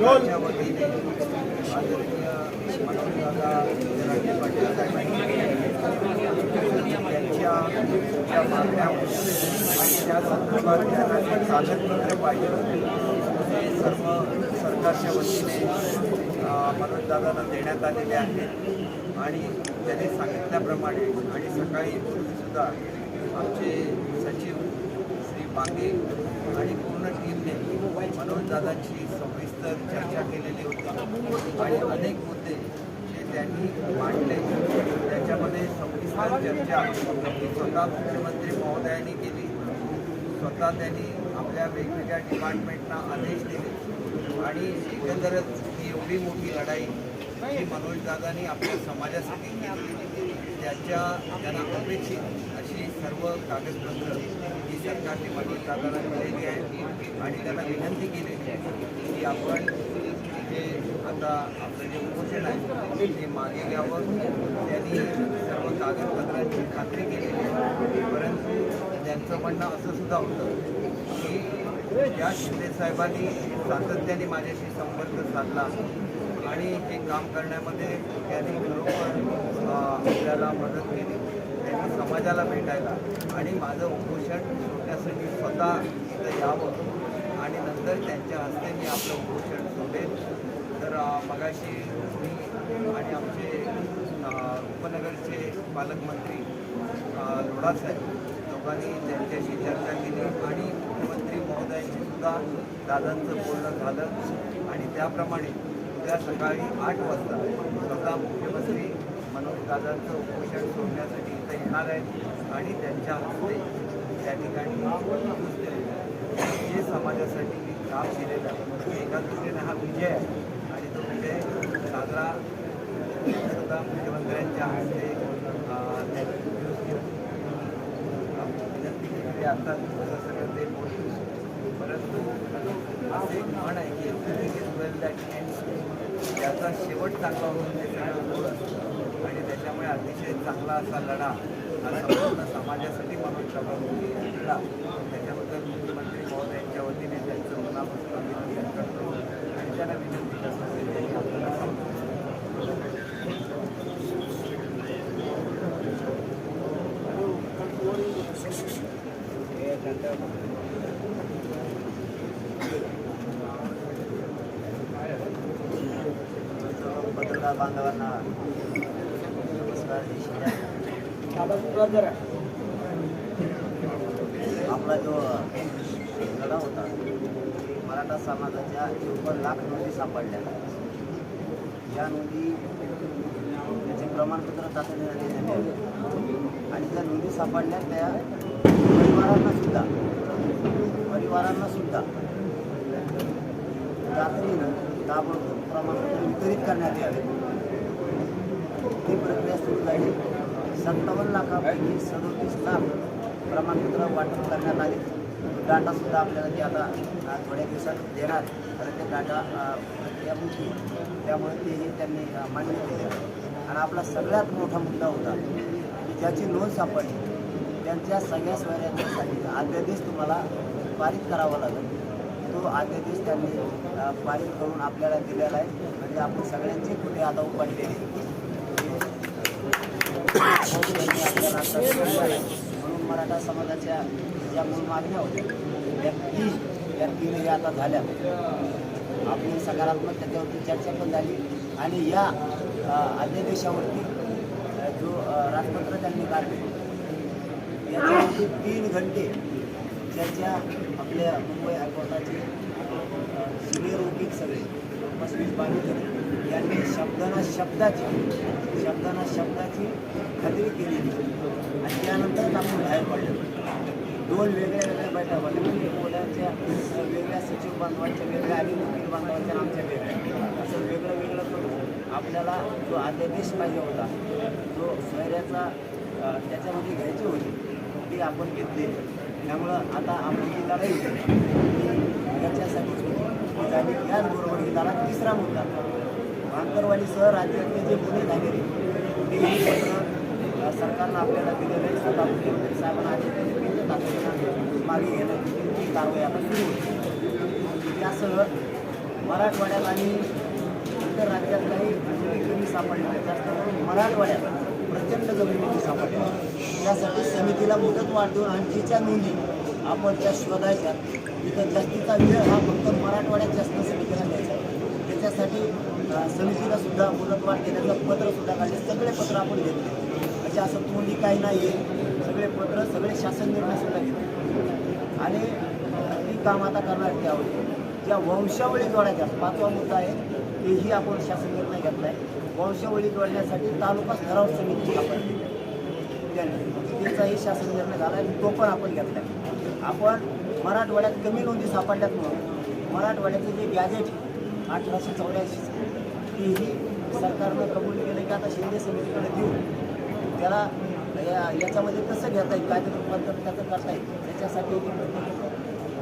सरकारच्या वतीने आदरणीय मनोजदादा जरांगे पाटील साहेबांनी त्यांच्या ज्या मागण्या आणि त्या संदर्भात त्यांना जे कागदपत्र पाहिजे सर्व सरकारच्या वतीने अ, मनोजदादांना देण्यात आलेले आहेत आणि त्यांनी सांगितल्याप्रमाणे आणि सकाळी सुद्धा आमचे सचिव श्री बांगे आणि पूर्ण टीमने मनोजदादांची सविस्तर चर्चा केलेली होती. आणि अनेक मुद्दे जे त्यांनी मांडले. त्याच्यामध्ये सविस्तर चर्चा स्वतः मुख्यमंत्री महोदयांनी केली. स्वतः त्यांनी आपल्या वेगवेगळ्या डिपार्टमेंटना आदेश दिले. आणि एकंदरच ही एवढी मोठी लढाई जी मनोजदादांनी आपल्या समाजासाठी केली त्याच्या त्यांना अपेक्षित अशी सर्व कागदपत्र ही सरकारने मनोजदादांना दिलेली आहे आणि त्यांना विनंती केलेली आहे. की आपण जे आता आपलं जे उपोषण आहे ते मागे घ्यावं. त्यांनी सर्व कागदपत्रांची खात्री केलेली आहे. परंतु त्यांचं म्हणणं असं सुद्धा होतं की या शिंदेसाहेबांनी सातत्याने माझ्याशी संपर्क साधला आणि हे काम करण्यामध्ये त्यांनी खरोखर आपल्याला मदत केली. त्यांनी समाजाला भेटायला आणि माझं उपोषण सोडण्यासाठी स्वतः इथं यावं. तर त्यांच्या हस्ते मी आपलं उपोषण सोडेल तर मगाशी मी आणि आमचे उपनगरचे पालकमंत्री अ, लोकांनी दोघांनी त्यांच्याशी चर्चा केली आणि मुख्यमंत्री महोदयांशी सुद्धा दादांचं बोलणं झालं. आणि त्याप्रमाणे उद्या सकाळी आठ वाजता स्वतः मुख्यमंत्री मनोज दादांचं उपोषण सोडण्यासाठी इथं येणार आहेत आणि त्यांच्या हस्ते त्या ठिकाणी जे समाजासाठी मी दिलेला केलेलं आहे म्हणजे एका दृष्टीने हा विजय आहे. आणि तो विजय साजरा सुद्धा मुख्यमंत्र्यांच्या हस्ते विनंती केलेली आता तसं सगळं ते बोलतो परंतु असे एक म्हण आहे की everything is well that end त्याचा शेवट चांगला होऊन ते सगळं गोड असतं आणि त्याच्यामुळे अतिशय चांगला असा लढा हा समाजासाठी म्हणून प्रभावी लढा त्याच्याबद्दल मुख्यमंत्री महोदयांच्या वतीने त्यांचं मनापासून अभिनंदन करतो आणि त्यांना विनंती करतो की त्यांनी आपल्याला समजून पत्रकार बांधवांना नमस्कार आपला जो लढा होता मराठा समाजाच्या चोपन्न लाख नोंदी सापडल्या. या नोंदी त्याचे प्रमाणपत्र तातडीने आणि ज्या नोंदी सापडल्या त्या परिवारांना सुद्धा परिवारांना सुद्धा तातडीनं ताबडतोब प्रमाणपत्र वितरित करण्यात यावे. ही प्रक्रिया सुरू झाली. सत्तावन्न लाखापैकी सदोतीस लाख प्रमाणपत्र वाटप करण्यात आले. डाटा सुद्धा आपल्याला ते आता थोड्या दिवसात देणार. कारण ते डाटा प्रक्रिया होती त्यामुळे तेही त्यांनी मान्य केले. आणि आपला सगळ्यात मोठा मुद्दा होता की ज्याची नोंद सापडली. त्यांच्या सगळ्या सोयऱ्यांसाठी अध्यादेश तुम्हाला पारित करावा लागेल. तो अध्यादेश त्यांनी पारित करून आपल्याला दिलेला आहे. म्हणजे आपण सगळ्यांचे कुठे आता उपाडलेले त्यांनी म्हणून मराठा समाजाच्या ज्या मूळ मागण्या होत्या त्या तीन त्या तीनही आता झाल्या. आपली सकारात्मक त्याच्यावरती चर्चा पण झाली. आणि या अध्यादेशावरती जो राजपत्र त्यांनी काढले याच्यावरती तीन घंटे त्याच्या आपल्या मुंबई हायकोर्टाचे सिनियर वकील सगळे पस्तीस बावीस यांनी शब्दाना शब्दाची शब्दाना शब्दाची खात्री केलेली. आणि त्यानंतरच आपण बाहेर पडलो. दोन वेगळ्या वेगळ्या बैठका. भरल्या म्हणजे मुलांच्या वेगळ्या सचिव बांधवांच्या वेगळ्या आणि वकील बांधवांच्या आमच्या वेगळ्या. असं वेगळं वेगळं करून आपल्याला जो अध्यादेश पाहिजे होता जो सोयऱ्याचा त्याच्यामध्ये घ्यायची होती. ती आपण घेतली. त्यामुळं आता आपली जी लढाई होती ती याच्यासाठीच होती झाली याचबरोबर ही लढा तिसरा मुद्दा. भांकरवाडीसह राज्यातले जे गुन्हे झालेले तेही सरकारनं आपल्याला दिलेलं आहे स्वतः मुख्यमंत्री साहेबांना आदेश दिले की तातडीनं मागे घेण्याची ती कारवाई आता सुरू होती त्यासह मराठवाड्यात आणि इतर राज्यात काही कमी सापडले जास्त करून मराठवाड्यात प्रचंड जमिनीची सापडली. त्यासाठी समितीला मुदत वाढ देऊन आणखीच्या नोंदी आपण त्या शोधायच्या. तिथं जास्तीचा वेळ हा फक्त मराठवाड्यात जास्त समितीला द्यायचा त्याच्यासाठी समितीला सुद्धा मुदतवाढ देण्याचं पत्र सुद्धा काढले. सगळे पत्र आपण घेतले. म्हणजे असं तोंडी काही नाही आहे सगळे पत्र सगळे शासन निर्णय सुद्धा घेतले. आणि ती काम आता करणार त्यावर ज्या वंशावळी जोडायच्या पाचवा मुद्दा आहे तेही आपण शासन निर्णय घेतला आहे. वंशावळी जोडण्यासाठी तालुका ठराव समिती आपण त्याचाही शासन निर्णय झाला आहे तो पण आपण घेतला आहे आपण मराठवाड्यात कमी नोंदी सापडल्यात म्हणून मराठवाड्याचं जे गॅजेट अठराशे चौऱ्याऐंशी तेही सरकारनं कबूल केलं की आता शिंदे समितीकडे देऊ. त्याला या याच्यामध्ये कसं घेता येईल काय रूपांतर त्याचं करता येईल त्याच्यासाठी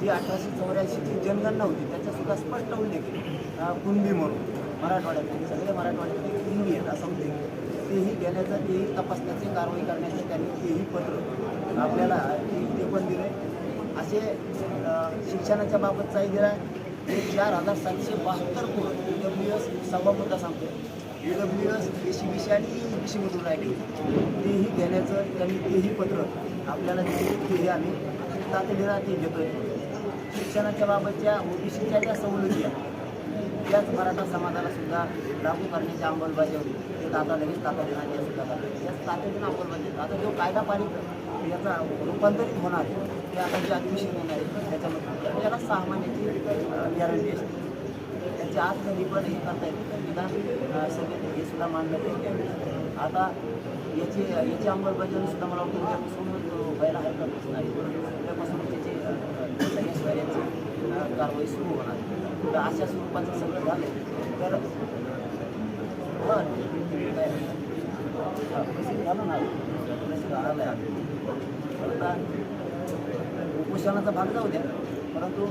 जी अठराशे चौऱ्याऐंशीची जनगणना होती त्याच्यासुद्धा स्पष्ट उल्लेख आहे. अं, कुणबी म्हणून. मराठवाड्यात सगळे मराठवाड्यामध्ये कुणबी आहेत असं उल्लेख तेही घेण्याचं तेही तपासण्याची कारवाई करण्याचे त्यांनी तेही पत्र आपल्याला ते ते पण दिले असे शिक्षणाच्या बाबतचाही दिला ते चार हजार सातशे बहात्तर कोड ई डब्ल्यू एस सव्वा मुद्दा सांगतो E W S SC B C आणि ई मधून राहिली. तेही घेण्याचं त्यांनी तेही पत्र आपल्याला दिले तेही आम्ही तातडीला ते घेतोय. शिक्षणाच्या बाबतच्या ओबीसीच्या ज्या सवलती आहेत याच मराठा समाजाला सुद्धा लागू करण्याची अंमलबजावणी ते दादा लगेच तातडीनं ते सुद्धा करतात याच तातडीनं अंमलबजावणी आता जो कायदा पारित याचा रूपांतरित होणार ते आता जे अधिवेशन येणार आहे त्याच्यामध्ये याला सहा महिन्याची गॅरंटी असते. त्याच्या आत कधी पण हे करता येते. निदान अं, हे सुद्धा मांडण्यात येते आता याची याची अंमलबजावणी सुद्धा मला वाटतं उद्यापासून व्हायला हरकत नाही. उद्यापासून त्याची सगळ्या कारवाई सुरू होणार. तर अशा स्वरूपाचं सगळं झालं. तर बरं प्रसिद्ध झालं ना प्रसिद्ध आलं आहे आता उपोषणाचा भाग जाऊ द्या. परंतु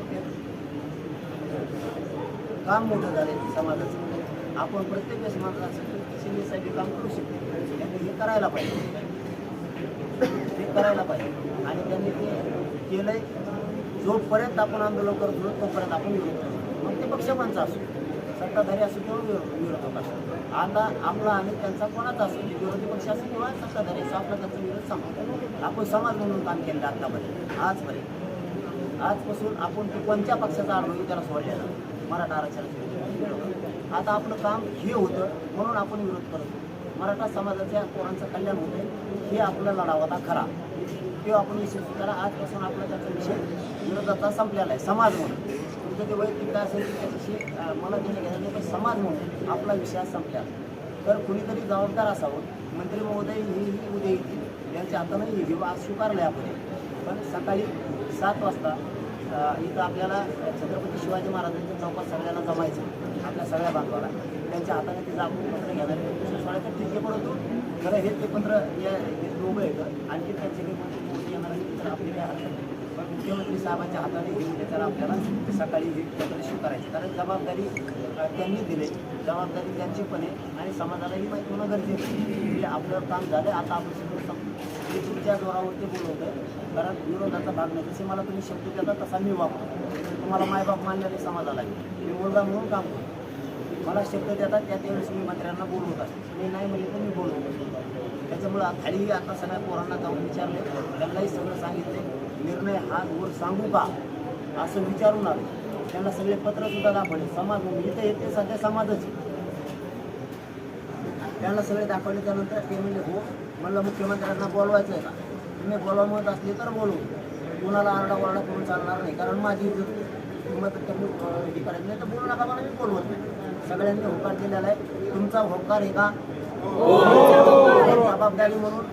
काम मोठं झाले समाजाचं. आपण प्रत्येक वेळेस माणसाचं शिंदेसाठी काम करू शकतो. त्यांनी हे करायला पाहिजे. ते करायला पाहिजे. आणि त्यांनी ते केलंय. जोपर्यंत आपण आंदोलन करतो तोपर्यंत आपण विरोध करतो मग ते पक्षपांचा असो. सत्ताधारी असो किंवा विरोधक असो. आता आपला आणि त्यांचा कोणाचा असो विरोधी पक्ष असो किंवा सत्ताधारी असो आपला त्यांचा विरोध संपतो. आपण समाज म्हणून काम केलं आतापर्यंत. आजपर्यंत. आजपासून आपण कोणत्या पक्षाचा अनुभव त्याला सोडलेला? मराठा आरक्षणाचा आता आपलं काम हे होतं म्हणून आपण विरोध करतो मराठा समाजाच्या पोरांचं कल्याण होते हे आपला लढाव होता खरा तो आपण यशस्वी करा आजपासून आपला त्याचा विषय विरोधाचा संपलेला आहे समाज म्हणून. तुमचं ते वैयक्तिक काय असेल त्याच्याशी मला घेणे घेणं पण समाज म्हणून आपला विषय संपला तर कुणीतरी जबाबदार असावं. मंत्री महोदय ही ही उद्या येतील. यांच्या हातानं हे घेऊ आज स्वीकारलं आपण. पण सकाळी सात वाजता इथं आपल्याला छत्रपती शिवाजी महाराजांच्या चौकात सगळ्यांना जमायचं आपल्या सगळ्या बांधवाला. त्यांच्या हाताने ते जागून पत्र घेणार तर ठीक आहे परंतु खरं हे ते पत्र या हे दोघं येतं आणखी त्यांचे काही कोणते येणार नाही तर आपली काय हरकत नाही. पण मुख्यमंत्री साहेबांच्या हाताने घेऊन तर आपल्याला सकाळी हे पत्र स्वीकारायचे. कारण जबाबदारी त्यांनी दिले. जबाबदारी त्यांची पण आहे. आणि समाजालाही माहिती होणं गरजेचं आहे. म्हणजे की आपलं काम झालं आता आपण सगळं संपलं तुमच्या जोरावरती बोलवतं कारण विरोधाचा भाग नाही. जसे मला तुम्ही शब्द देता तसा मी वापरतो तुम्हाला मायबाप मानणारे समाजाला मी मुलगा म्हणून काम करतो. मला शब्द देतात त्या त्यावेळेस मी मंत्र्यांना बोलवत असतो मी नाही म्हणले तर मी बोलवत असतो त्याच्यामुळं खाली आता सगळ्या पोरांना जाऊन विचारले त्यांनाही सगळं सांगितले निर्णय हा वर सांगू का? असं विचारून आलो. त्यांना सगळे पत्रसुद्धा दाखवले. समाज इथे येते सध्या समाजच त्यांना सगळे दाखवले त्यानंतर ते म्हणजे हो म्हणलं मुख्यमंत्र्यांना बोलवायचं आहे का? तुम्ही बोलवा म्हणत असले तर बोलू. कुणाला आरडाओरडा करून चालणार नाही. कारण माझी मत किंमत त्यांनी हे नाही तर बोलू नका मला मी बोलवत नाही. सगळ्यांनी होकार दिलेला आहे. तुमचा होकार आहे का? जबाबदारी म्हणून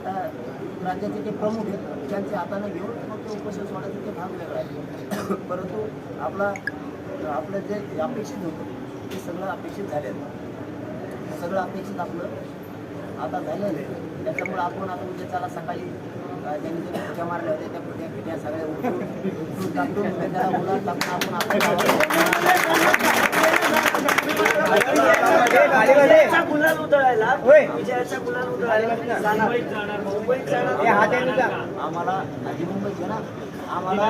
राज्याचे जे प्रमुख आहेत त्यांच्या हाताने घेऊन मग ते उपोषण सोडायचं ते भाग वेगळा आहे. परंतु आपला आपलं जे अपेक्षित होतं ते सगळं अपेक्षित झालेलं सगळं अपेक्षित आपलं आता झालेलं आहे. त्याच्यामुळे आपण आता उद्या त्याला सकाळी ज्यांनी ज्यांनी पुट्या मारल्या होत्या त्या पुट्या पिट्या सगळ्या उचलून टाकून त्याला उलाट टाकून आपण गुलाल उधळायला विजयाचा गुलाल उधळायला जाणार मुंबईत जाणार. आम्हाला आधी ना. आम्हाला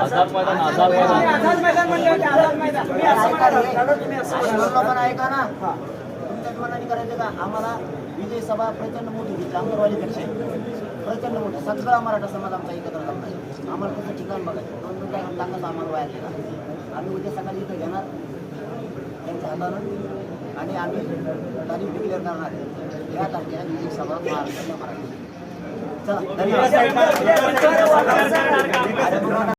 आझाद मैदान आझाद मैदान तुम्ही पण ऐका ना? करायचं का? आम्हाला विजय सभा प्रचंड मोठी घेतली अंगणवाडीपेक्षा. प्रचंड मोठी. सगळा मराठा समाज आमचा एकत्र जमला. आम्हाला त्याचं ठिकाण बघायचं. दोन दोन टाइम टाकत आम्हाला वाया गेला आम्ही उद्या सकाळी इथं घेणार. त्यांच्या हातानं आणि आम्ही तारीख डिक्लेअर करणार या तारखेला विजय सभा महाराष्ट्राच्या मराठी चला धन्यवाद.